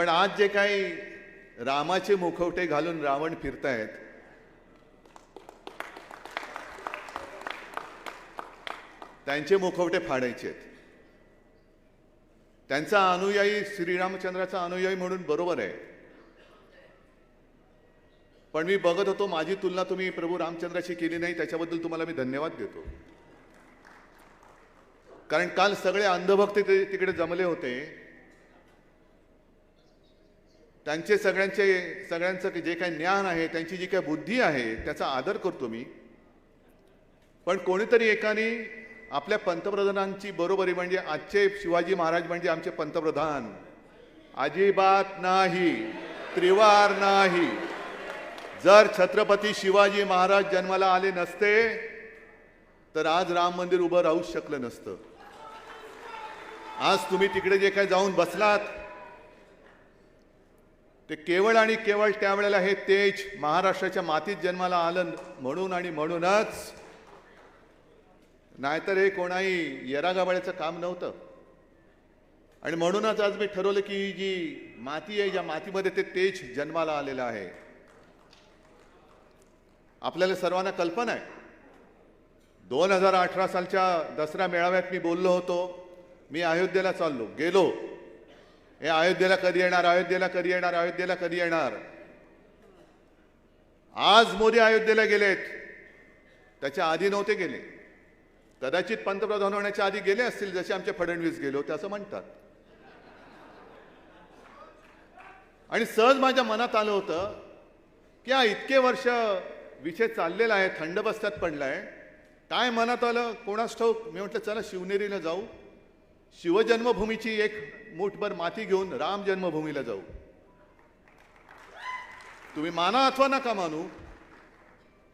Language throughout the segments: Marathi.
पण आज जे काही रामाचे मुखवटे घालून रावण फिरतायत त्यांचे मुखवटे फाडायचे आहेत त्यांचा अनुयायी श्रीरामचंद्राचा अनुयायी म्हणून बरोबर आहे. पण मी बघत होतो माझी तुलना तुम्ही प्रभू रामचंद्राशी केली नाही त्याच्याबद्दल तुम्हाला मी धन्यवाद देतो. कारण काल सगळे अंधभक्त तिकडे जमले होते. त्यांचे सगळ्यांचे सगळ्यांचं जे काही ज्ञान आहे त्यांची जी काही बुद्धी आहे त्याचा आदर करतो मी. पण कोणीतरी एकाने आपल्या पंतप्रधानांची बरोबरी म्हणजे आजचे शिवाजी महाराज म्हणजे आमचे पंतप्रधान. अजिबात नाही त्रिवार नाही. जर छत्रपती शिवाजी महाराज जन्माला आले नसते तर आज राम मंदिर उभं राहूच शकलं नसतं. आज तुम्ही तिकडे जे काही जाऊन बसलात ते केवळ आणि केवळ त्यावेळेला हे तेज महाराष्ट्राच्या मातीत जन्माला आलं म्हणून आणि म्हणूनच. नाहीतर हे कोणाही येरागाबाळ्याचं काम नव्हतं. आणि म्हणूनच आज मी ठरवलं की जी माती आहे ज्या मातीमध्ये ते तेज जन्माला आलेलं आहे. आपल्याला सर्वांना कल्पना आहे. दोन हजार अठरा सालच्या दसरा मेळाव्यात मी बोललो होतो. मी अयोध्येला चाललो गेलो. हे अयोध्येला कधी येणार? अयोध्येला कधी येणार? अयोध्येला कधी येणार? आज मोदी अयोध्येला गेलेत. त्याच्या आधी नव्हते गेले. कदाचित पंतप्रधान होण्याच्या आधी गेले असतील जसे आमचे फडणवीस गेले होते असं म्हणतात. आणि सहज माझ्या मनात आलं होतं की हा इतके वर्ष विषय चाललेला आहे थंड बस्त्यात पडलाय. काय मनात आलं? कोणास ठाऊक? मी म्हटलं चला शिवनेरीला जाऊ. शिवजन्मभूमीची एक मूठभर माती घेऊन राम जन्मभूमीला जाऊ. तुम्ही माना अथवा नका मानू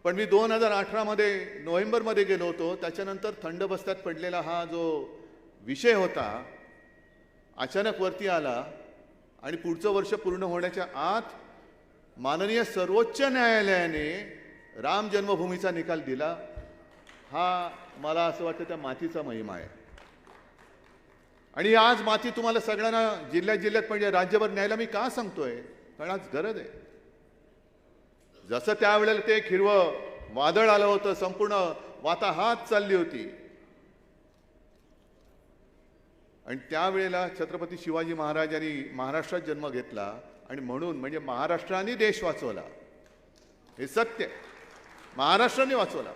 पण मी दोन हजार अठरामध्ये नोव्हेंबरमध्ये गेलो होतो. त्याच्यानंतर थंड बस्त्यात पडलेला हा जो विषय होता अचानक वरती आला आणि पुढचं वर्ष पूर्ण होण्याच्या आत माननीय सर्वोच्च न्यायालयाने राम जन्मभूमीचा निकाल दिला. हा मला असं वाटतं त्या मातीचा महिमा आहे. आणि आज माती तुम्हाला सगळ्यांना जिल्ह्यात जिल्ह्यात म्हणजे राज्यभर न्यायला मी का सांगतोय? कारण आज गरज आहे. जसं त्यावेळेला ते एक हिरवं वादळ आलं होतं संपूर्ण वाताहात चालली होती. आणि त्यावेळेला छत्रपती शिवाजी महाराजांनी महाराष्ट्रात जन्म घेतला आणि म्हणून म्हणजे महाराष्ट्राने देश वाचवला. हे सत्य महाराष्ट्राने वाचवला.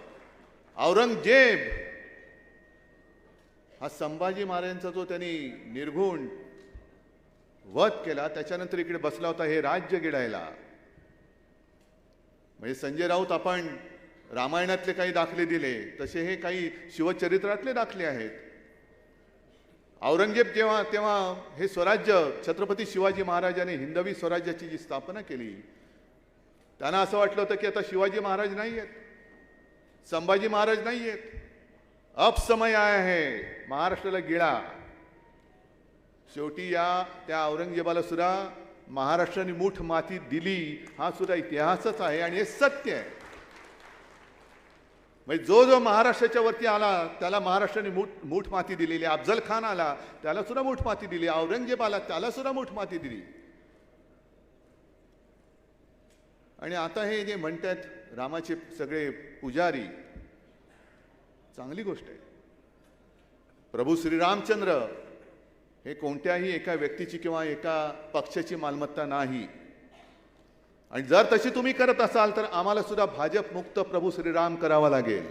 औरंगजेब हा संभाजी महाराजांचा जो त्यांनी निर्घुण वध केला त्याच्यानंतर इकडे बसला होता हे राज्य गिळायला म्हणजे संजय राऊत आपण रामायणातले काही दाखले दिले तसे हे काही शिवचरित्रातले दाखले आहेत. औरंगजेब जेव्हा तेव्हा हे स्वराज्य छत्रपती शिवाजी महाराजाने हिंदवी स्वराज्याची जी स्थापना केली त्यांना असं वाटलं होतं की आता शिवाजी महाराज नाही आहेत संभाजी महाराज नाही आहेत अपसमय आहे महाराष्ट्राला गिळा. शेवटी या त्या औरंगजेबाला सुद्धा महाराष्ट्राने मूठ माती दिली हा सुद्धा इतिहासच आहे आणि हे सत्य आहे. म्हणजे जो जो महाराष्ट्राच्या वरती आला त्याला महाराष्ट्राने मूठ मूठ माती दिलेली अफजल खान आला त्याला सुद्धा मूठ माती दिली औरंगजेब आला त्याला सुद्धा मूठ माती दिली. आणि आता हे जे म्हणतात रामाचे सगळे पुजारी चांगली गोष्ट आहे. प्रभू श्रीरामचंद्र हे कोणत्याही एका व्यक्तीची किंवा एका पक्षाची मालमत्ता नाही. आणि जर तशी तुम्ही करत असाल तर आम्हाला सुद्धा भाजप मुक्त प्रभू श्रीराम करावा लागेल.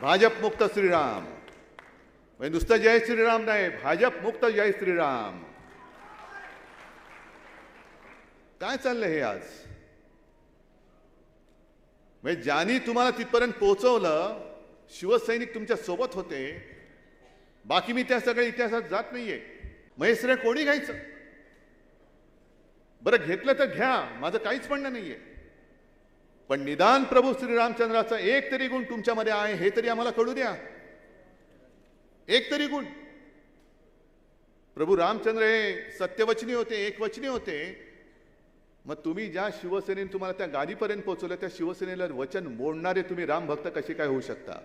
भाजप मुक्त श्रीराम म्हणजे नुसतं जय श्रीराम नाही भाजप मुक्त जय श्रीराम काय चाललंय हे आज? म्हणजे ज्यांनी तुम्हाला तिथपर्यंत पोहोचवलं शिवसैनिक तुमच्यासोबत होते. बाकी मी त्या सगळ्या इतिहासात जात नाहीये. म्हणजे श्रेय कोणी घ्यायचं? बरं घेतलं तर घ्या. माझं काहीच म्हणणं नाहीये. पण निदान प्रभू श्रीरामचंद्राचा एक तरी गुण तुमच्यामध्ये आहे हे तरी आम्हाला कळू द्या. एक तरी गुण. प्रभू रामचंद्र हे सत्यवचनी होते एकवचनी होते. मग तुम्ही ज्या शिवसेनेने तुम्हाला त्या गादीपर्यंत पोहोचवलं त्या शिवसेनेला वचन मोडणारे तुम्ही रामभक्त कसे काय होऊ शकता?